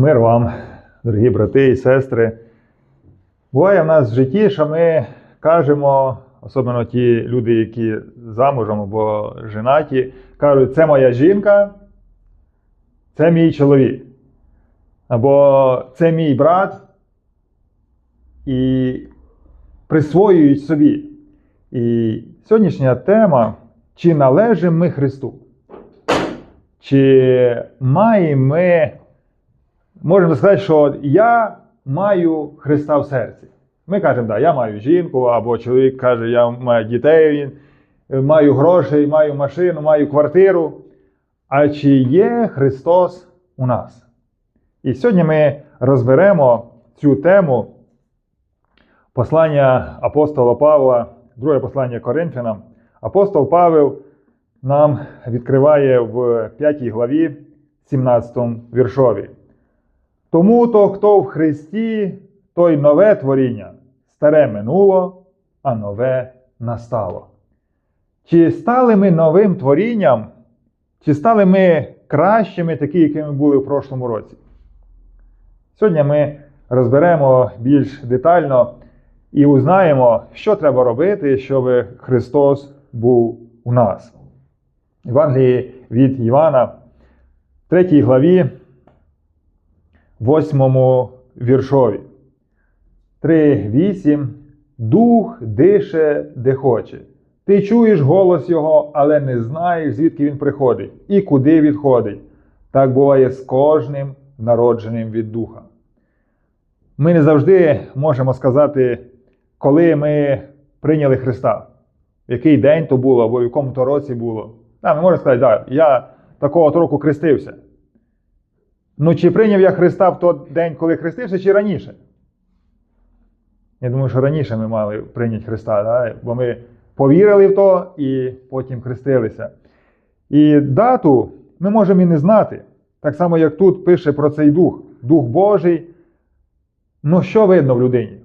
Мир вам, дорогі брати і сестри. Буває в нас в житті, що ми кажемо, особливо ті люди, які замужем або женаті, кажуть, це моя жінка, це мій чоловік. Або це мій брат. І присвоюють собі. І сьогоднішня тема: чи належимо ми Христу? Чи маємо ми, можемо сказати, що я маю Христа в серці. Ми кажемо, да, я маю жінку, або чоловік каже, я маю дітей, маю грошей, маю машину, маю квартиру. А чи є Христос у нас? І сьогодні ми розберемо цю тему послання апостола Павла, друге послання Коринфянам. Апостол Павел нам відкриває в 5 главі, 17 віршові. Тому то, хто в Христі, той нове творіння, старе минуло, а нове настало. Чи стали ми новим творінням, чи стали ми кращими, такі, якими були в прошлому році? Сьогодні ми розберемо більш детально і узнаємо, що треба робити, щоб Христос був у нас. Євангелії від Івана, 3 главі, 8 віршові. 3.8. Дух дише, де хоче. Ти чуєш голос Його, але не знаєш, звідки він приходить і куди відходить. Так буває з кожним народженим від Духа. Ми не завжди можемо сказати, коли ми прийняли Христа, в який день то було, або в якому то році було. Да, ми можемо сказати, да, я такого року хрестився. Ну, чи прийняв я Христа в той день, коли хрестився, чи раніше? Я думаю, що раніше ми мали прийняти Христа, да? бо ми повірили в то і потім хрестилися. І дату ми можемо і не знати. Так само, як тут пише про цей дух, Дух Божий. Ну, що видно в людині?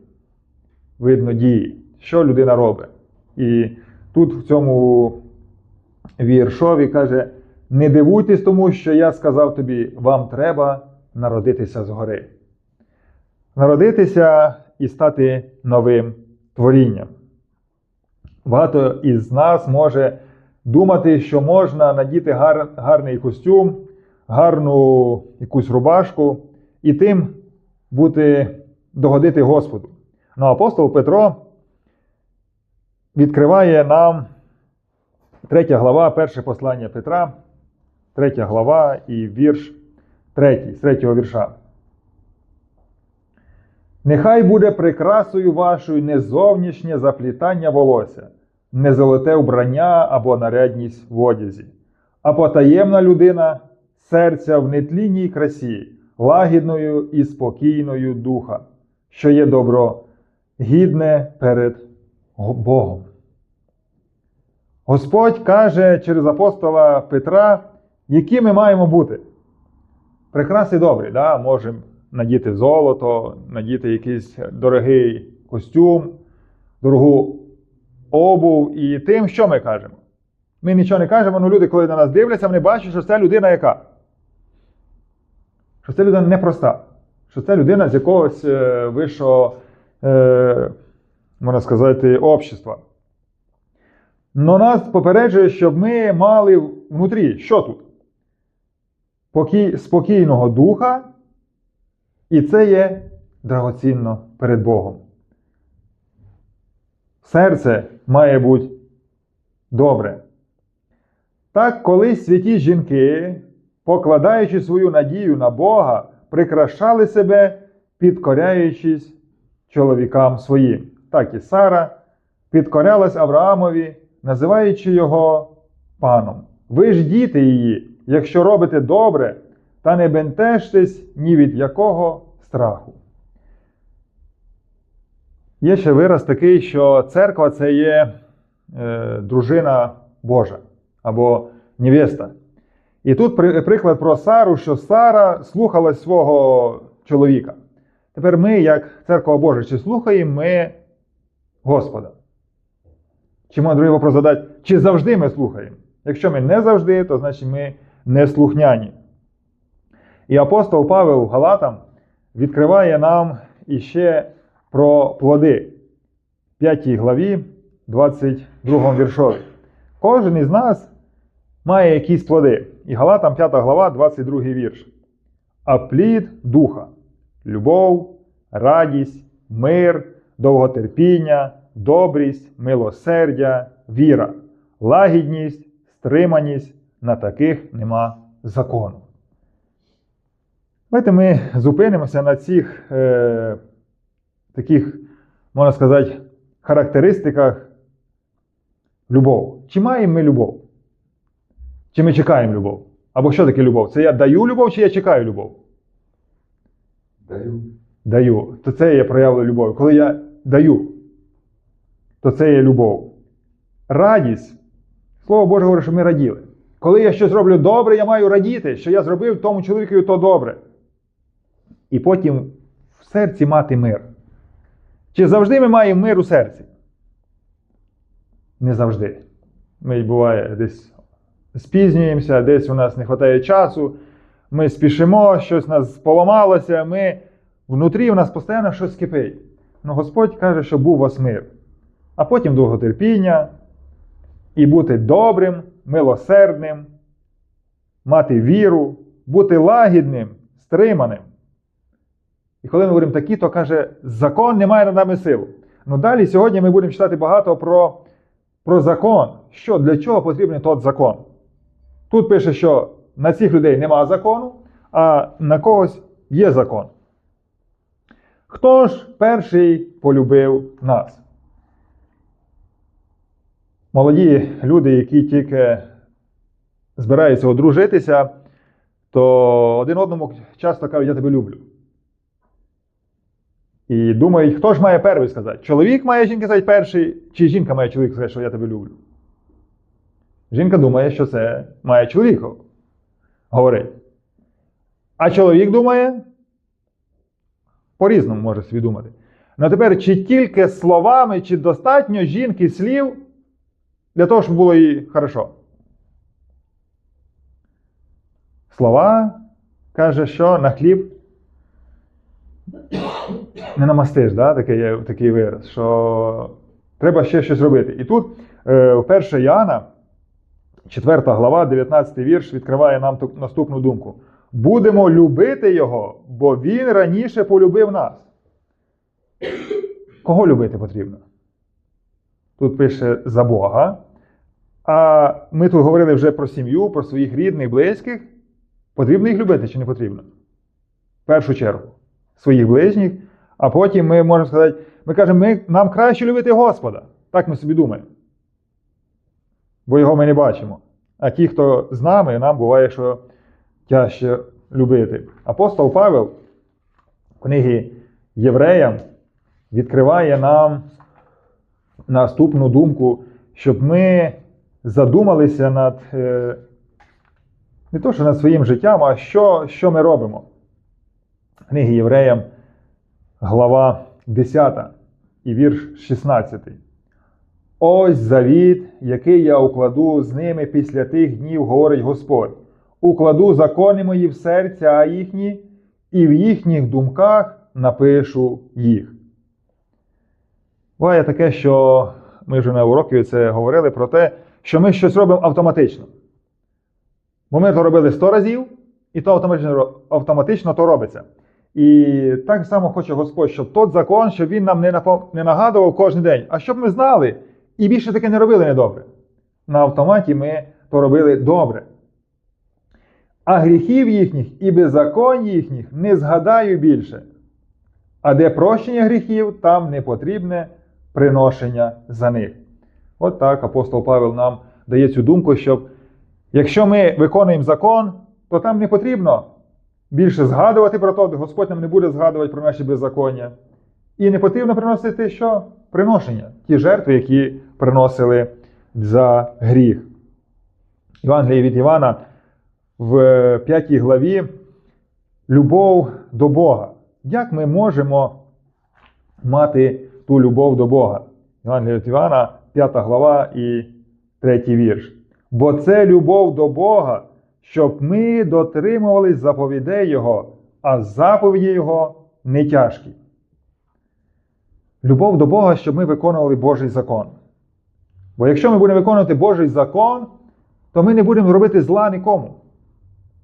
Видно дії, що людина робить. І тут в цьому віршові каже: не дивуйтесь тому, що я сказав тобі, вам треба народитися згори. Народитися і стати новим творінням. Багато із нас може думати, що можна надіти гар, гарний костюм, гарну якусь рубашку і тим бути догодити Господу. Ну, апостол Петро відкриває нам третя глава, перше послання Петра, третя глава і вірш третій, з третього вірша. Нехай буде прикрасою вашою не зовнішнє заплітання волосся, не золоте вбрання або нарядність в одязі, а потаємна людина серця в нетлінній красі, лагідною і спокійною духа, що є добро гідне перед Богом. Господь каже через апостола Петра, які ми маємо бути. Прекрасні добрі, да? можемо надіти золото, надіти якийсь дорогий костюм, дорогу обув і тим, що ми кажемо. Ми нічого не кажемо, але люди, коли на нас дивляться, вони бачать, що це людина яка? Що це людина непроста, що це людина з якогось е, вищого, е, можна сказати, общества. Но нас попереджує, щоб ми мали внутрі, що тут? Покій, спокійного духа, і це є драгоцінно перед Богом. Серце має бути добре. Так, колись святі жінки, покладаючи свою надію на Бога, прикрашали себе, підкоряючись чоловікам своїм. Так і Сара підкорялась Авраамові, називаючи його паном. Ви ж діти її, якщо робите добре, та не бентежтесь ні від якого страху. Є ще вираз такий, що церква це є е, дружина Божа або невеста. І тут при, приклад про Сару, що Сара слухалась свого чоловіка. Тепер ми, як церква Божа, чи слухаємо ми Господа? Чи можна другий вопрос задати, чи завжди ми слухаємо? Якщо ми не завжди, то значить ми не слухняні. І апостол Павел Галатам відкриває нам іще про плоди. 5 главі, 22 віршові. Кожен із нас має якісь плоди. І Галатам 5 глава, 22 вірш. А плід духа любов, радість, мир, довготерпіння, добрість, милосердя, віра, лагідність, стриманість, на таких нема закону. Давайте ми зупинимося на цих е, таких, можна сказати, характеристиках любов. Чи маємо ми любов? Чи ми чекаємо любов? Або що таке любов? Це я даю любов, чи я чекаю любов? Даю. Даю. То це є проявлення любові. Коли я даю, то це є любов. Радість. Слово Боже говорить, що ми раділи. Коли я щось роблю добре, я маю радіти, що я зробив тому чоловікові то добре. І потім в серці мати мир. Чи завжди ми маємо мир у серці? Не завжди. Ми буває десь спізнюємося, десь у нас не вистачає часу, ми спішимо, щось нас поламалося, ми внутрі у нас постійно щось кипить. Ну Господь каже, що був у вас мир. А потім довготерпіння, і бути добрим, милосердним, мати віру, бути лагідним, стриманим. І коли ми говоримо такі, то каже, закон не має над нами силу. Ну далі сьогодні ми будемо читати багато про, про закон. Що, для чого потрібен тот закон? Тут пише, що на цих людей нема закону, а на когось є закон. Хто ж перший полюбив нас? Молоді люди, які тільки збираються одружитися, то один одному часто кажуть, я тебе люблю. І думають, хто ж має перший сказати? Чоловік має жінки сказати перший, чи жінка має чоловік сказати, що я тебе люблю? Жінка думає, що це має чоловік говорити. А чоловік думає, по-різному може собі думати. Ну тепер, чи тільки словами, чи достатньо жінки слів для того, щоб було їй хорошо? Слова каже, що на хліб не намастиш, да? такий, такий вираз, що треба ще щось робити. І тут е, в 1 Яна, 4 глава, 19 вірш, відкриває нам ту- наступну думку. Будемо любити Його, бо Він раніше полюбив нас. Кого любити потрібно? Тут пише за Бога. А ми тут говорили вже про сім'ю, про своїх рідних, близьких. Потрібно їх любити чи не потрібно? В першу чергу, своїх ближніх, а потім ми можемо сказати, ми кажемо, ми, нам краще любити Господа. Так ми собі думаємо. Бо його ми не бачимо. А ті, хто з нами, нам буває, що тяжче любити. Апостол Павел в книгі Євреям відкриває нам наступну думку, щоб ми задумалися над е, не то, що над своїм життям, а що, що ми робимо. Книги Євреям, глава 10 і вірш 16. Ось завіт, який я укладу з ними після тих днів, говорить Господь. Укладу закони мої в серця їхні, і в їхніх думках напишу їх. Буває таке, що ми вже на уроки це говорили про те, що ми щось робимо автоматично. Бо ми то робили 100 разів, і то автоматично, автоматично то робиться. І так само хоче Господь, щоб тот закон, щоб він нам не напом- не нагадував кожен день, а щоб ми знали і більше таке не робили недобре. На автоматі ми то робили добре. А гріхів їхніх і беззаконь їхніх не згадаю більше. А де прощення гріхів, там не потрібне приношення за них. От так апостол Павел нам дає цю думку, щоб якщо ми виконуємо закон, то там не потрібно більше згадувати про то, Господь нам не буде згадувати про наші беззаконня. І не потрібно приносити що? Приношення, ті жертви, які приносили за гріх. Євангеліє від Івана в 5 главі любов до Бога. Як ми можемо мати ту любов до Бога? Євангеліє від Івана, 5 глава і 3 вірш. Бо це любов до Бога, щоб ми дотримувались заповідей Його, а заповіді Його не тяжкі. Любов до Бога, щоб ми виконували Божий закон. Бо якщо ми будемо виконувати Божий закон, то ми не будемо робити зла нікому.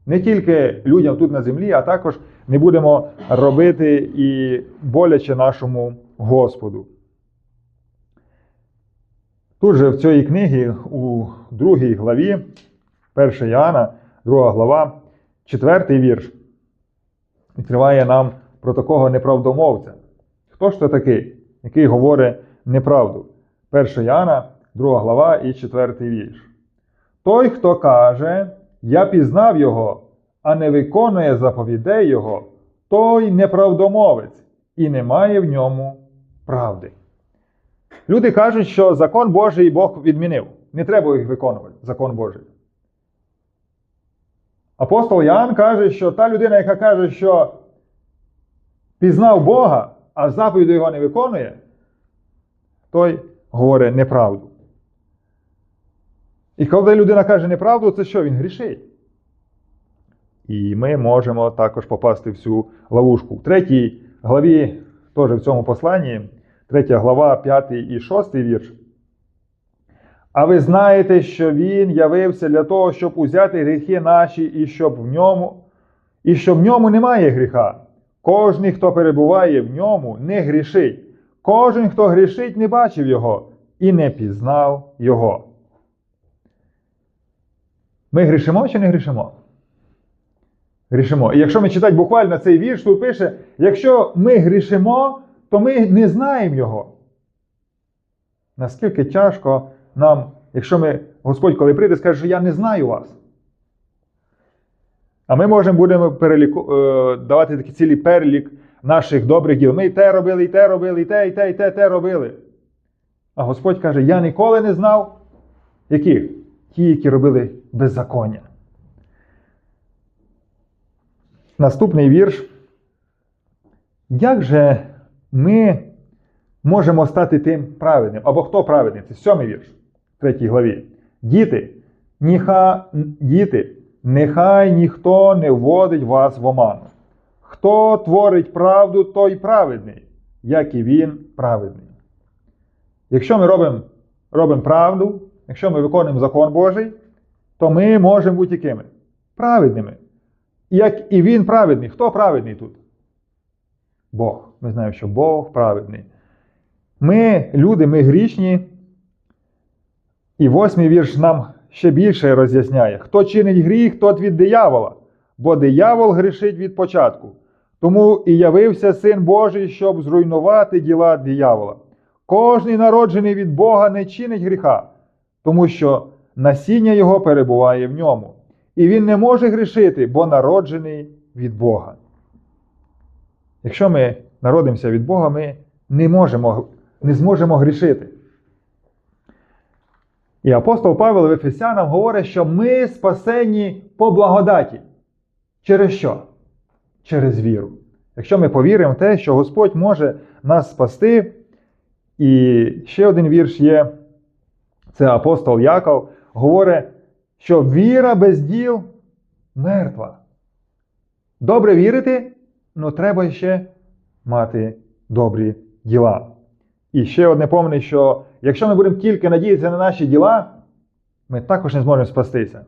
Не тільки людям тут на землі, а також не будемо робити і боляче нашому Господу. Тут же в цій книгі, у другій главі, 1 Іоанна, 2 глава, 4 вірш, відкриває нам про такого неправдомовця. Хто ж це такий, який говорить неправду? 1 Іоанна, 2 глава і 4 вірш. Той, хто каже, я пізнав його, а не виконує заповідей його, той неправдомовець і не має в ньому правди. Люди кажуть, що закон Божий Бог відмінив. Не треба їх виконувати, закон Божий. Апостол Ян каже, що та людина, яка каже, що пізнав Бога, а заповіді його не виконує, той говорить неправду. І коли людина каже неправду, це що? Він грішить. І ми можемо також попасти в цю ловушку. В третій главі, теж в цьому посланні, третя глава, п'ятий і шостий вірш. А ви знаєте, що він явився для того, щоб узяти гріхи наші, і щоб в ньому, і що в ньому немає гріха. Кожний, хто перебуває в ньому, не грішить. Кожен, хто грішить, не бачив його і не пізнав його. Ми грішимо чи не грішимо? Грішимо. І якщо ми читати буквально цей вірш, тут пише: якщо ми грішимо, то ми не знаємо його. Наскільки тяжко нам, якщо ми, Господь, коли прийде, скаже, що я не знаю вас. А ми можемо будемо переліку, е, давати такий цілий перелік наших добрих діл. Ми і те робили, і те робили, і те, і те, і те, і те робили. А Господь каже: Я ніколи не знав, яких? Ті, які робили беззаконня. Наступний вірш. Як же ми можемо стати тим праведним? Або хто праведний? Це сьомий вірш, в третій главі. Діти, ніха, діти, нехай ніхто не вводить вас в оману. Хто творить правду, той праведний, як і він праведний. Якщо ми робимо робимо правду, якщо ми виконуємо закон Божий, то ми можемо бути якими? Праведними. Як і він праведний. Хто праведний тут? Бог. Ми знаємо, що Бог праведний. Ми, люди, ми грішні. І восьмий вірш нам ще більше роз'ясняє, хто чинить гріх, тот від диявола, бо диявол грішить від початку. Тому і явився Син Божий, щоб зруйнувати діла диявола. Кожний народжений від Бога не чинить гріха, тому що насіння його перебуває в ньому. І він не може грішити, бо народжений від Бога. Якщо ми народимося від Бога, ми не, можемо, не зможемо грішити. І апостол Павел в Ефесянам говорить, що ми спасені по благодаті. Через що? Через віру. Якщо ми повіримо в те, що Господь може нас спасти, і ще один вірш є, це апостол Яков, говорить, що віра без діл мертва. Добре вірити, але треба ще мати добрі діла. І ще одне помни, що якщо ми будемо тільки надіятися на наші діла, ми також не зможемо спастися.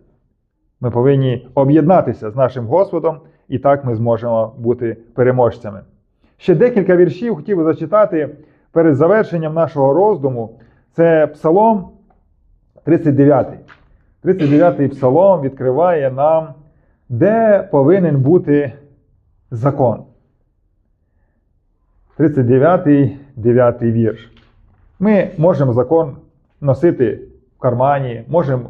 Ми повинні об'єднатися з нашим Господом, і так ми зможемо бути переможцями. Ще декілька віршів хотів би зачитати перед завершенням нашого роздуму. Це Псалом 39. 39-й псалом відкриває нам, де повинен бути закон. 39-й 9 вірш. Ми можемо закон носити в кармані, можемо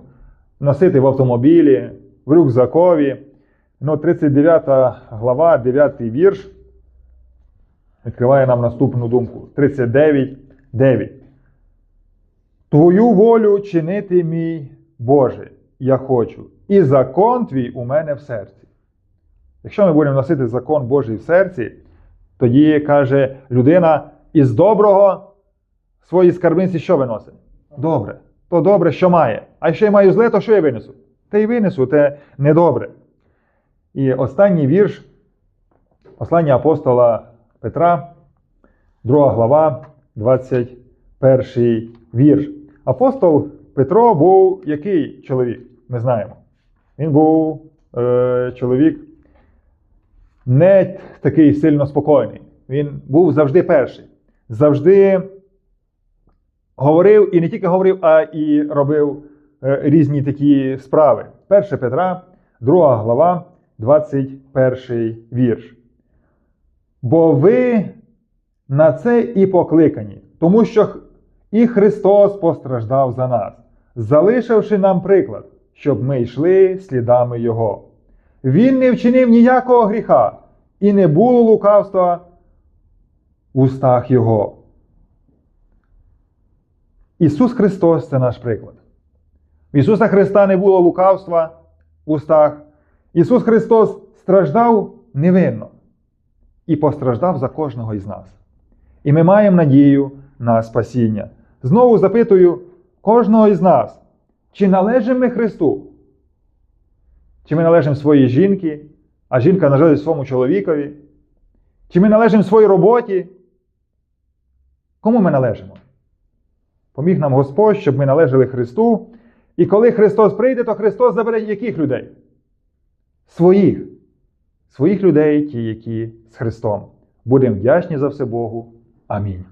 носити в автомобілі, в рюкзакові. Ну, 39 глава, 9 вірш відкриває нам наступну думку. 39, 9. Твою волю чинити мій Боже, я хочу, і закон твій у мене в серці. Якщо ми будемо носити закон Божий в серці, тоді каже людина із доброго свої скарбниці що виносить? Добре. То добре, що має. А якщо я маю зле, то що я винесу? те й винесу, те недобре. І останній вірш, послання апостола Петра, 2 глава, 21 вірш. Апостол Петро був який чоловік? Ми знаємо. Він був е, чоловік не такий сильно спокійний. Він був завжди перший. Завжди говорив і не тільки говорив, а і робив е, різні такі справи. 1 Петра, 2 глава, 21 вірш. Бо ви на це і покликані, тому що і Христос постраждав за нас, залишивши нам приклад, щоб ми йшли слідами Його. Він не вчинив ніякого гріха, і не було лукавства в устах Його. Ісус Христос це наш приклад. В Ісуса Христа не було лукавства в устах. Ісус Христос страждав невинно і постраждав за кожного із нас. І ми маємо надію на спасіння. Знову запитую кожного із нас, чи належимо ми Христу? Чи ми належимо своїй жінці, а жінка належить своєму чоловікові? Чи ми належимо своїй роботі? Кому ми належимо? Поміг нам Господь, щоб ми належали Христу. І коли Христос прийде, то Христос забере яких людей? Своїх. Своїх людей, ті, які з Христом. Будемо вдячні за все Богу. Амінь.